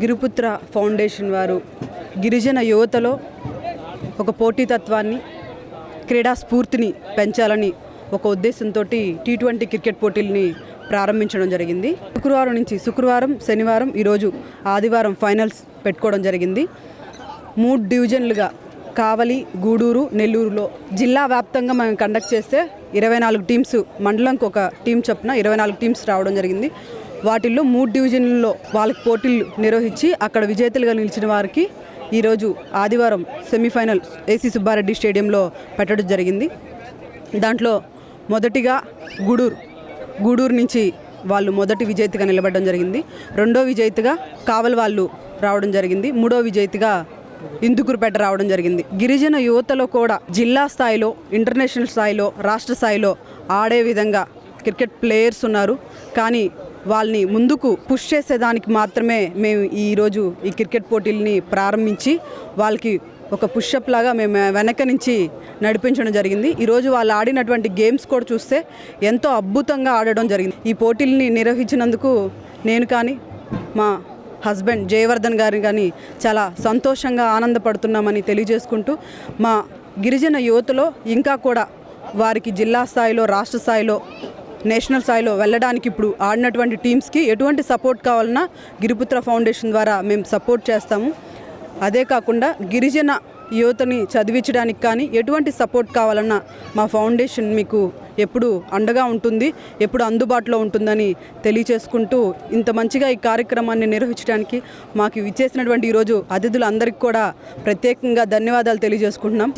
గిరిపుత్ర foundation వారు గిరిజన యువతలో ఒక పోటీతత్వాన్ని క్రీడా స్ఫూర్తిని పెంచాలని ఒక ఉద్దేశంతో టీ ట్వంటీ క్రికెట్ పోటీల్ని ప్రారంభించడం జరిగింది. శుక్రవారం నుంచి శుక్రవారం శనివారం ఈరోజు ఆదివారం ఫైనల్స్ పెట్టుకోవడం జరిగింది. మూడు డివిజన్లుగా కావలి గూడూరు నెల్లూరులో జిల్లా వ్యాప్తంగా మనం కండక్ట్ చేస్తే ఇరవై నాలుగు టీమ్స్ మండలంకి ఒక టీం చొప్పున ఇరవై నాలుగు టీమ్స్ రావడం జరిగింది. వాటిల్లో మూడు డివిజన్లలో వాళ్ళకి పోటీలు నిర్వహించి అక్కడ విజేతలుగా నిలిచిన వారికి ఈరోజు ఆదివారం సెమీఫైనల్ ఏసీ సుబ్బారెడ్డి స్టేడియంలో పెట్టడం జరిగింది. దాంట్లో మొదటిగా గూడూరు గూడూరు నుంచి వాళ్ళు మొదటి విజేతగా నిలబడడం జరిగింది. రెండో విజేతగా కావలి వాళ్ళు రావడం జరిగింది. మూడో విజేతగా ఇందుకురుపేట రావడం జరిగింది. గిరిజన యువతలో కూడా జిల్లా స్థాయిలో ఇంటర్నేషనల్ స్థాయిలో రాష్ట్ర స్థాయిలో ఆడే విధంగా క్రికెట్ ప్లేయర్స్ ఉన్నారు. కానీ వాళ్ళని ముందుకు పుష్ చేసేదానికి మాత్రమే మేము ఈరోజు ఈ క్రికెట్ పోటీల్ని ప్రారంభించి వాళ్ళకి ఒక పుష్అప్ లాగా మేము వెనక నుంచి నడిపించడం జరిగింది. ఈరోజు వాళ్ళు ఆడినటువంటి గేమ్స్ కూడా చూస్తే ఎంతో అద్భుతంగా ఆడడం జరిగింది. ఈ పోటీల్ని నిర్వహించినందుకు నేను కానీ మా హస్బెండ్ జయవర్ధన్ గారిని కానీ చాలా సంతోషంగా ఆనందపడుతున్నామని తెలియజేసుకుంటూ మా గిరిజన యువతలో ఇంకా కూడా వారికి జిల్లా స్థాయిలో రాష్ట్ర స్థాయిలో నేషనల్ స్థాయిలో వెళ్ళడానికి ఇప్పుడు ఆడినటువంటి టీమ్స్కి ఎటువంటి సపోర్ట్ కావాలన్నా గిరిపుత్ర ఫౌండేషన్ ద్వారా మేము సపోర్ట్ చేస్తాము. అదే కాకుండా గిరిజన యువతని చదివించడానికి కానీ ఎటువంటి సపోర్ట్ కావాలన్నా మా ఫౌండేషన్ మీకు ఎప్పుడు అండగా ఉంటుంది ఎప్పుడు అందుబాటులో ఉంటుందని తెలియచేసుకుంటూ ఇంత మంచిగా ఈ కార్యక్రమాన్ని నిర్వహించడానికి మాకు ఇచ్చేసినటువంటి ఈరోజు అతిథులందరికీ కూడా ప్రత్యేకంగా ధన్యవాదాలు తెలియజేసుకుంటున్నాం.